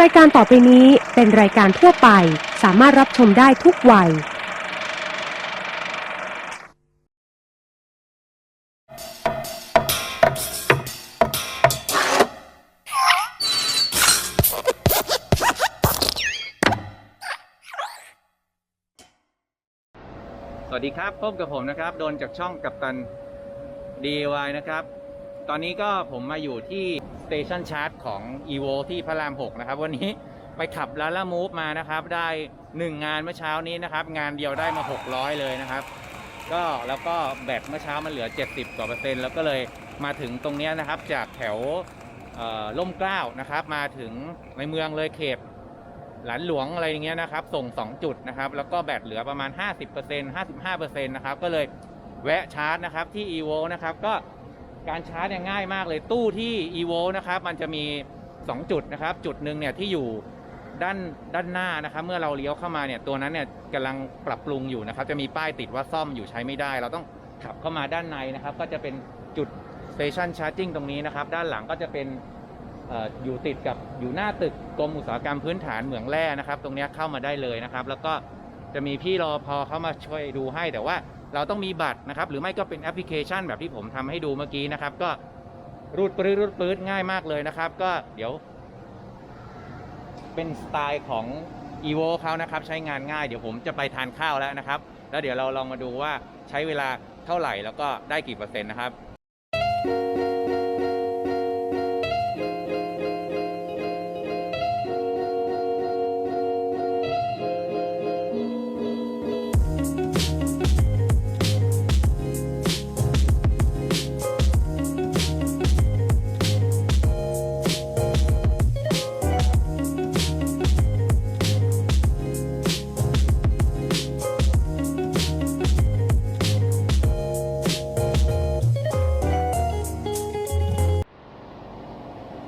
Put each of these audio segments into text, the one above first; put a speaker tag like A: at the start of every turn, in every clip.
A: รายการต่อไปนี้เป็นรายการทั่วไป สามารถรับชมได้ทุกวัย
B: สวัสดีครับ พบกับผมนะครับ โดนจากช่องกับตัน DIY นะครับ ตอนนี้ก็ผมมาอยู่ที่สเตชันชาร์จของ EVO ที่พระราม 6 นะครับ วันนี้ไปขับลาล่ามูฟมานะครับ ได้ 1 งานเมื่อเช้านี้นะครับ งานเดียวได้มา 600 เลยนะครับ ก็แล้วก็แบตเมื่อเช้ามันเหลือ 70 กว่าเปอร์เซ็นต์แล้วก็เลยมาถึงตรงนี้นะครับ จากแถวล่มเกล้านะครับ มาถึงในเมืองเลยเขตหลานหลวงอะไรอย่างเงี้ยนะครับ ส่ง 2 จุดนะครับ แล้วก็แบตเหลือประมาณ 50% 55%นะครับก็เลยแวะชาร์จนะครับที่ evo นะครับก็ การชาร์จเนี่ยง่ายมากเลยตู้ที่ evo นะครับมันจะมี 2 จุดนะครับ จุดหนึ่งเนี่ยที่อยู่ด้านด้านหน้านะครับ เมื่อเราเลี้ยวเข้ามาเนี่ยตัวนั้นเนี่ยกำลังปรับปรุงอยู่นะครับ จะมีป้ายติดว่าซ่อมอยู่ใช้ไม่ได้ เราต้องขับเข้ามาด้านในนะครับ ก็จะเป็นจุด station charging ตรงนี้นะครับ ด้านหลังก็จะเป็นออยู่ติดกับอยู่หน้าตึกกรมอุตสาหกรรมพื้นฐานเหมืองแร่นะครับ ตรงนี้เข้ามาได้เลยนะครับ แล้วก็จะมีพี่รอพอเข้ามาช่วยดูให้แต่ว่า เราต้องมีบัตรนะครับ หรือไม่ก็เป็นแอปพลิเคชันแบบที่ผมทำให้ดูเมื่อกี้นะครับ ก็รูดปื้ดรูดปื้ดง่ายมากเลยนะครับ ก็เดี๋ยว เป็นสไตล์ของ evo เขานะครับ ใช้งานง่ายเดี๋ยวผมจะไปทานข้าวแล้วนะครับ แล้วเดี๋ยวเราลองมาดูว่าใช้เวลาเท่าไหร่แล้วก็ได้กี่เปอร์เซ็นต์นะครับ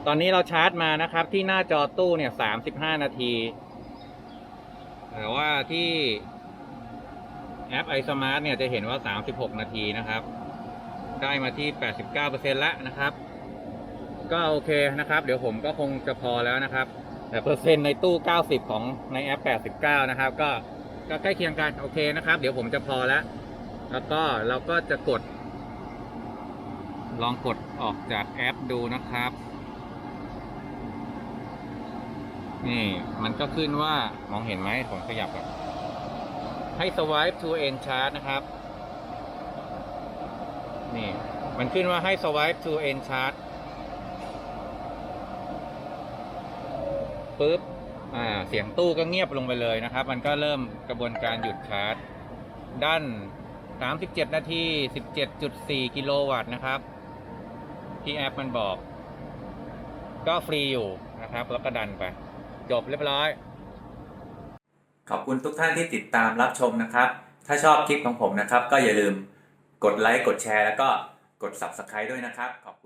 B: ตอนนี้เราชาร์จมานะครับ ที่หน้าจอตู้เนี่ยสามสิบห้านาที แต่ว่าที่แอป iSmart เนี่ยจะเห็นว่าสามสิบหกนาทีนะครับ ได้มาที่แปดสิบเก้าเปอร์เซ็นแล้วนะครับ ก็โอเคนะครับ เดี๋ยวผมก็คงจะพอแล้วนะครับ แต่เปอร์เซ็นต์ในตู้เก้าสิบของในแอปแปดสิบเก้านะครับ ก็ก็ใกล้เคียงกันโอเคนะครับ เดี๋ยวผมจะพอแล้วแล้วก็เราก็จะกด ลองกดออกจากแอปดูนะครับ นี่มันก็ขึ้นว่ามองเห็นไหมผมขยับแบบให้ swipe to end chart นะครับ นี่ มันขึ้นว่าให้ swipe to end chart ปุ๊บ อ่า เสียงตู้ก็เงียบลงไปเลยนะครับ มันก็เริ่มกระบวนการหยุดชาร์จ ด้าน 37 นาที 17.4 กิโลวัตต์นะครับ ที่แอปมันบอก ก็ฟรีอยู่นะครับ แล้วก็ดันไป จบเรียบร้อย
C: ขอบคุณทุกท่านที่ติดตามรับชมนะครับ ถ้าชอบคลิปของผมนะครับ ก็อย่าลืมกดไลค์กดแชร์แล้วก็กด Subscribe ด้วยนะครับขอบคุณ